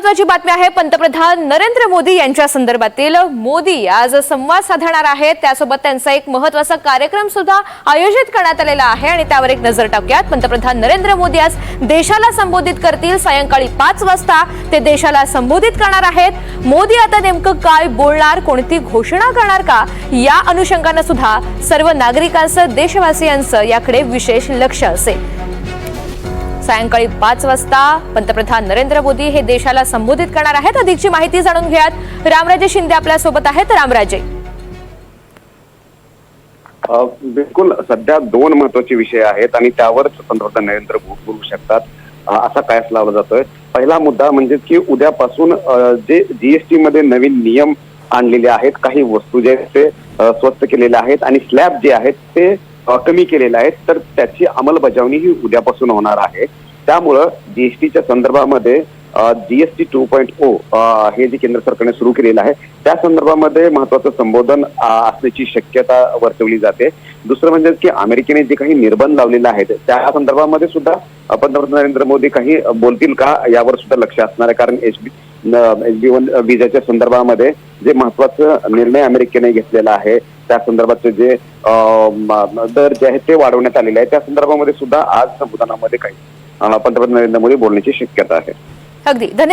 महत्वाची बातमी आहे पंतप्रधान नरेंद्र मोदी यांच्या संदर्भातील. मोदी आज संवाद साधणार आहेत. त्यासोबत त्यांचा एक महत्त्वाचा कार्यक्रम सुद्धा आयोजित करण्यात आलेला आहे आणि त्यावर एक नजर टाकूयात. पंतप्रधान नरेंद्र मोदी आज देशाला संबोधित करतील. सायंकाळी पाच वाजता ते देशाला संबोधित करणार आहेत. मोदी आता नेमकं काय बोलणार कोणती घोषणा करणार का या अनुषंगानं सुद्धा सर्व नागरिकांचं देशवासियांचं याकडे विशेष लक्ष असेल. सायंकाळी पाच वाजता पंतप्रधान नरेंद्र मोदी हे देशाला संबोधित करणार आहेत. अधिकची माहिती जाणून घेऊयात. रामराजे शिंदे आपल्यासोबत आहेत. रामराजे. बिलकुल सध्या दोन महत्त्वाचे विषय आहेत आणि त्यावरच पंतप्रधान नरेंद्र मोदी बोलू शकतात. असा कायस लावला जातोय. पहिला मुद्दा म्हणजे की उद्यापासून जे जीएसटी मध्ये नवीन नियम आणलेले आहेत काही वस्तू जे ते स्वस्त केलेले आहेत आणि स्लॅब जे आहेत ते कमी केलेले आहेत. तर त्याची अंमलबजावणी ही उद्यापासून होणार आहे. त्यामुळं जीएसटीच्या संदर्भामध्ये जीएसटी टू पॉईंट ओ हे जे केंद्र सरकारने सुरू केलेलं आहे त्या संदर्भामध्ये महत्वाचं संबोधन असण्याची शक्यता वर्तवली जाते. दुसरं म्हणजे की अमेरिकेने जे काही निर्बंध लावलेले आहेत त्या संदर्भामध्ये सुद्धा पंतप्रधान नरेंद्र मोदी काही बोलतील का यावर सुद्धा लक्ष असणार आहे. कारण H B H B one विजाच्या संदर्भामध्ये जे महत्वाचं निर्णय अमेरिकेने घेतलेला आहे त्या संदर्भाचे जे दर जे आहेत ते वाढवण्यात आलेले आहे त्या संदर्भामध्ये सुद्धा आज संबोधनामध्ये काही पंतप्रधान नरेंद्र मोदी बोलण्याची शक्यता आहे. अगदी. धन्यवाद.